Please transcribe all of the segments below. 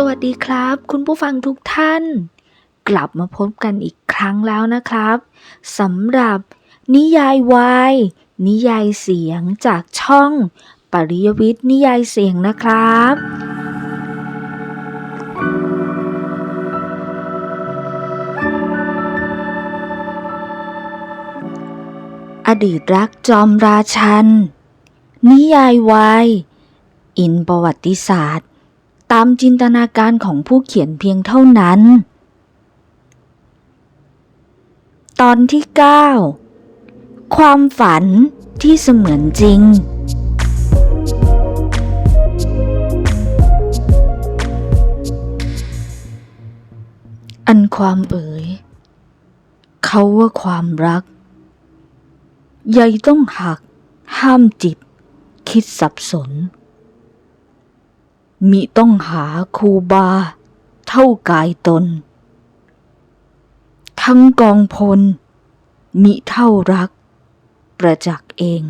สวัสดีครับ คุณผู้ฟังทุกท่าน กลับมาพบกันอีกครั้งแล้วนะครับสำหรับนิยายวายนิยายเสียงจากช่อง ปริยวิทย์นิยายเสียงนะครับ อดีตรักจอมราชัน นิยายวายอินประวัติศาสตร์ ตามจินตนาการของผู้เขียนเพียงเท่านั้น ตอนที่ 9 ความฝันที่เสมือนจริงอันความเอ๋ย เขาว่าความรัก ใยต้องหัก ห้ามจิต คิดสับสน มิต้องหาครูบา เท่ากายตน ทั้งกองพล มิเท่ารัก ประจักษ์เอง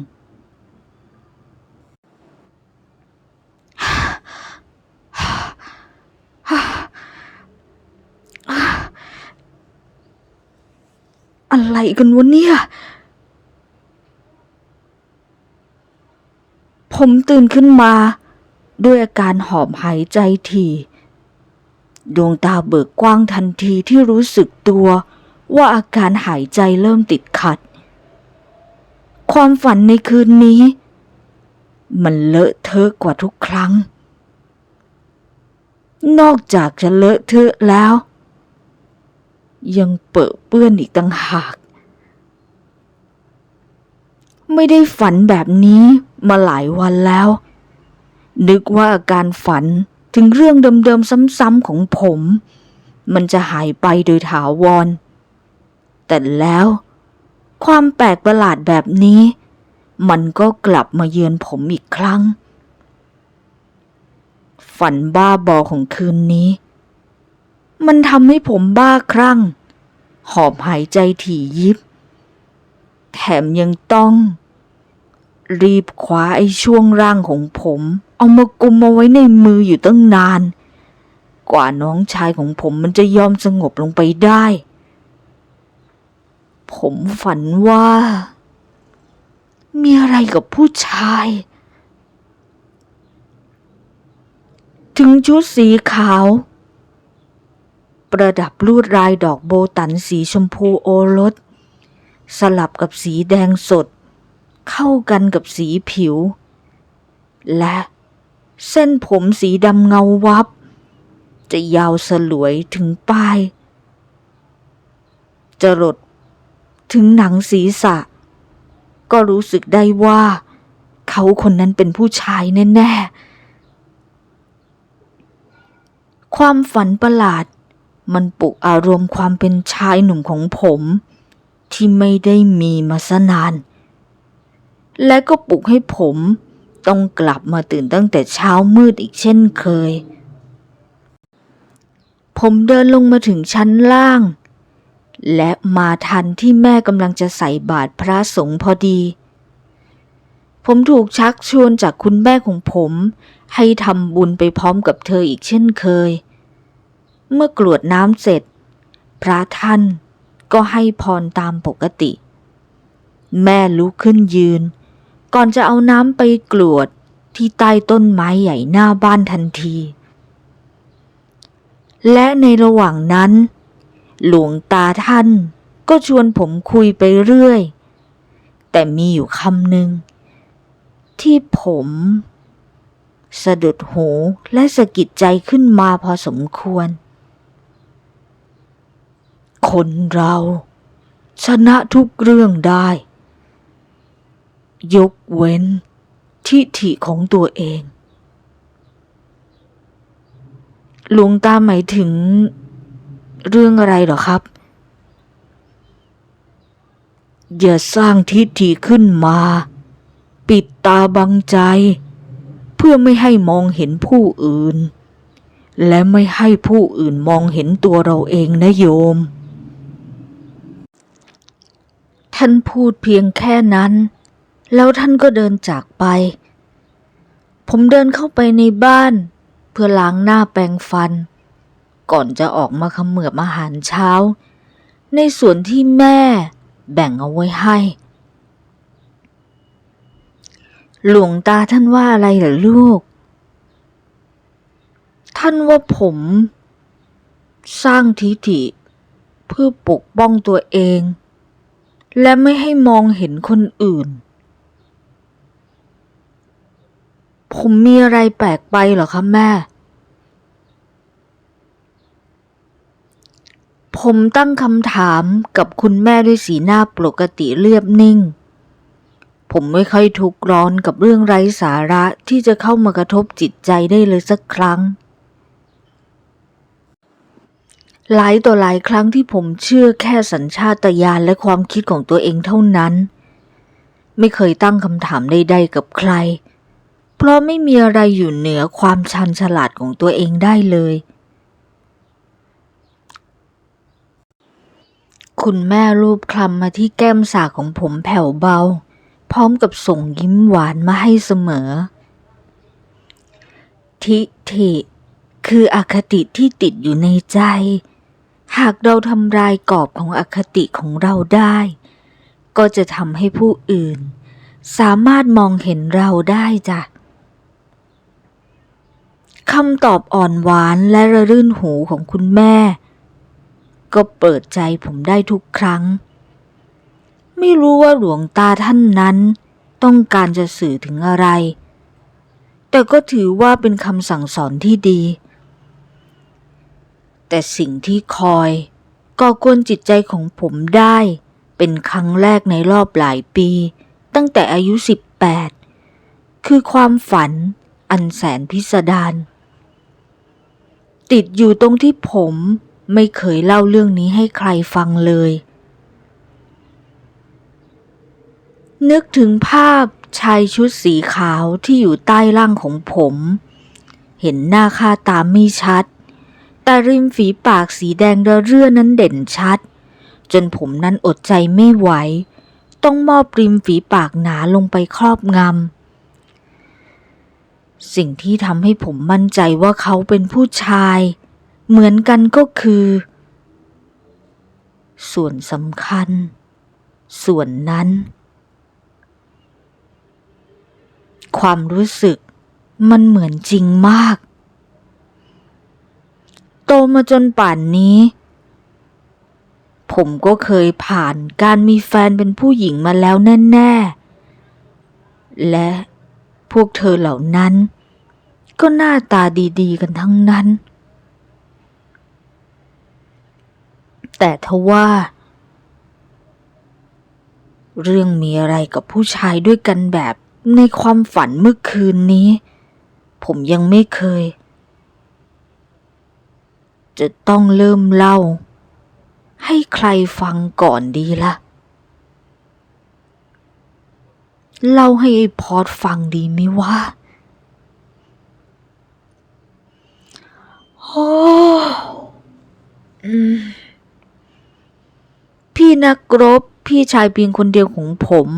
อะไรกันวะเนี่ยผมตื่นขึ้นมา ด้วยอาการหอบหายใจถี่ดวงตาเบิกกว้างทันทีที่รู้สึกตัวว่าอาการหายใจเริ่มติดขัด ความฝันในคืนนี้ มันเลอะเทอะกว่าทุกครั้ง นอกจากจะเลอะเทอะแล้ว ยังเปื้อะเปื้อนอีกต่างหาก ไม่ได้ฝันแบบนี้มาหลายวันแล้ว นึกว่าอาการฝันถึงเรื่องเดิมๆซ้ำๆของผม มันจะหายไปโดยถาวร แต่แล้ว ความแปลกประหลาดแบบนี้ มันก็กลับมาเยือนผมอีกครั้ง ฝันบ้าบอของคืนนี้ มันทำให้ผมบ้าคลั่ง หอบหายใจถี่ยิบ แถมยังต้อง รีบคว้าไอ้ช่วงร่างของผม เอามากุมเอาไว้ในมืออยู่ตั้งนาน กว่าน้องชายของผมมันจะยอมสงบลงไปได้ ผมฝันว่า มีอะไรกับผู้ชาย ถึงชุดสีขาว ประดับลวดลายดอกโบตันสีชมพูโอรส สลับกับสีแดงสด เข้ากันกับสีผิว และ เส้นผมสีดำเงาวับ จะยาวสลวยถึงปลาย จะรดถึงหนังศีรษะ ก็รู้สึกได้ว่า เขาคนนั้นเป็นผู้ชายแน่ๆ ความฝันประหลาด มันปลุกอารมณ์ความเป็นชายหนุ่มของผม ที่ไม่ได้มีมาสนาน และก็ปลุกให้ผม ต้องกลับมาตื่นตั้งแต่เช้ามืดอีกเช่นเคย ผมเดินลงมาถึงชั้นล่าง และมาทันที่แม่กำลังจะใส่บาตรพระสงฆ์พอดี ผมถูกชักชวนจากคุณแม่ของผม ให้ทำบุญไปพร้อมกับเธออีกเช่นเคย เมื่อกรวดน้ำเสร็จ พระท่านก็ให้พรตามปกติ แม่ลุกขึ้นยืน ก่อนจะเอาน้ำไปกรวดที่ใต้ต้นไม้ใหญ่หน้าบ้านทันที และในระหว่างนั้น หลวงตาท่านก็ชวนผมคุยไปเรื่อย แต่มีอยู่คำหนึ่ง ที่ผมสะดุดหูและสะกิดใจขึ้นมาพอสมควร คนเรา ชนะทุกเรื่องได้ ยกเว้น ทิฐิของตัวเอง หลวงตาหมายถึง เรื่องอะไรหรอครับ อย่าสร้างทิฐิขึ้นมา ปิดตาบังใจ เพื่อไม่ให้มองเห็นผู้อื่น และไม่ให้ผู้อื่นมองเห็นตัวเราเองนะโยมท่านพูดเพียงแค่นั้น แล้วท่านก็เดินจากไป ผมเดินเข้าไปในบ้าน เพื่อล้างหน้าแปรงฟัน ก่อนจะออกมาเขมือบอาหารเช้า ในส่วนที่แม่แบ่งเอาไว้ให้ หลวงตาท่านว่าอะไรเหรอลูก ท่านว่าผม สร้างทิฐิ เพื่อปกป้องตัวเอง และไม่ให้มองเห็นคนอื่น ผมมีอะไรแปลกไปเหรอคะแม่ ผมตั้งคำถามกับคุณแม่ด้วยสีหน้าปกติเรียบนิ่ง ผมไม่ค่อยทุกข์ร้อนกับเรื่องไร้สาระที่จะเข้ามากระทบจิตใจได้เลยสักครั้ง หลายต่อหลายครั้งที่ผมเชื่อแค่สัญชาตญาณและความคิดของตัวเองเท่านั้น ไม่เคยตั้งคำถามใดๆกับใคร เพราะไม่มีอะไรอยู่เหนือความชันฉลาดของตัวเองได้เลย คุณแม่รูปคลำมาที่แก้มสากของผมแผ่วเบา พร้อมกับส่งยิ้มหวานมาให้เสมอ ทิฐิคืออคติที่ติดอยู่ในใจ หากเราทำลายกรอบของอคติของเราได้ ก็จะทำให้ผู้อื่น สามารถมองเห็นเราได้จ้ะำตอบอ่อนหวานและระรื่นหูของคุณแม่ ก็เปิดใจผมได้ทุกครั้ง ไม่รู้ว่าหลวงตาท่านนั้น ต้องการจะสื่อถึงอะไร แต่ก็ถือว่าเป็นคำสั่งสอนที่ดี แต่สิ่งที่คอยก่อกวนจิตใจของผมได้ เป็นครั้งแรกในรอบหลายปี ตั้งแต่อายุ 18 คือความฝันอันแสนพิสดาร ติดอยู่ตรงที่ผมไม่เคยเล่าเรื่องนี้ให้ใครฟังเลย นึกถึงภาพชายชุดสีขาวที่อยู่ใต้ร่างของผม เห็นหน้าค่าตาไม่ชัด แต่ริมฝีปากสีแดงระเรื่อนั้นเด่นชัด จนผมนั้นอดใจไม่ไหว ต้องมอบริมฝีปากหนาลงไปครอบงำ สิ่งที่ทำให้ผมมั่นใจว่าเขาเป็นผู้ชาย เหมือนกันก็คือ ส่วนสำคัญ ส่วนนั้น ความรู้สึกมันเหมือนจริงมาก โตมาจนป่านนี้ ผมก็เคยผ่านการมีแฟนเป็นผู้หญิงมาแล้วแน่ ๆ และ พวกเธอเหล่านั้น ก็หน้าตาดีๆ กันทั้งนั้น แต่ทว่า เรื่องมีอะไรกับผู้ชายด้วยกันแบบในความฝันเมื่อคืนนี้ ผมยังไม่เคย จะต้องเริ่มเล่า ให้ใครฟังก่อนดีละ่ะ เล่าให้ไอ้พอดฟังดีไหมวะโอ้พี่นักรบพี่ชายเพียงคนเดียวของผม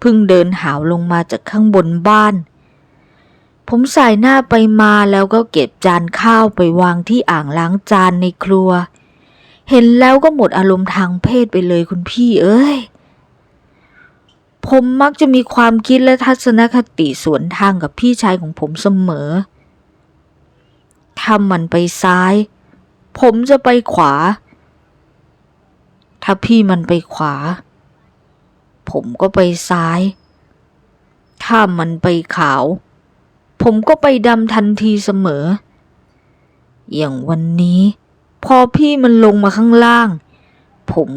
เพิ่งเดินหาวลงมาจากข้างบนบ้าน ผมใสายหน้าไปมาแล้วก็เก็บจานข้าวไปวางที่อ่างล้างจานในครัว เห็นแล้วก็หมดอารมณ์ทางเพศไปเลยคุณพี่เอ้ย ผมมักจะมีความคิดและทัศนคติสวนทางกับพี่ชายของผมเสมอ ถ้ามันไปซ้าย ผมจะไปขวา ถ้าพี่มันไปขวา ผมก็ไปซ้าย ถ้ามันไปขาว ผมก็ไปดำทันทีเสมอ อย่างวันนี้ พอพี่มันลงมาข้างล่าง ผม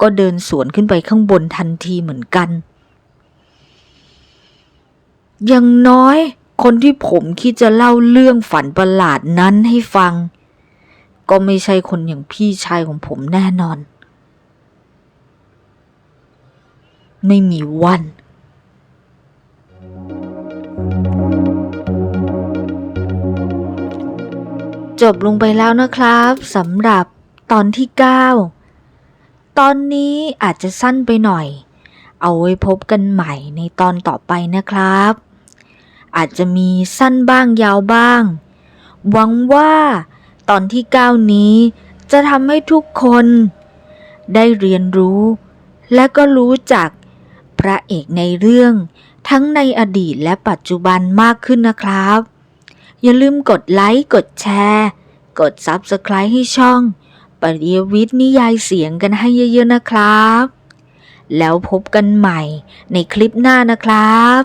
ก็เดินสวนขึ้นไปข้างบนทันทีเหมือนกัน อย่างน้อยคนที่ผมคิดจะเล่าเรื่องฝันประหลาดนั้นให้ฟัง ก็ไม่ใช่คนอย่างพี่ชายของผมแน่นอน ไม่มีวัน จบลงไปแล้วนะครับสำหรับตอนที่ 9 ตอนนี้อาจจะสั้นไปหน่อย เอาไว้พบกันใหม่ในตอนต่อไปนะครับ อาจจะมีสั้นบ้างยาวบ้าง หวังว่าตอนที่9นี้จะทำให้ทุกคน ได้เรียนรู้ และก็รู้จักพระเอกในเรื่องทั้งในอดีตและปัจจุบันมากขึ้นนะครับ อย่าลืมกดไลค์ กดแชร์ กด Subscribe ให้ช่องปริยวิทย์นิยายเสียงกันให้เยอะๆนะครับ แล้วพบกันใหม่ในคลิปหน้านะครับ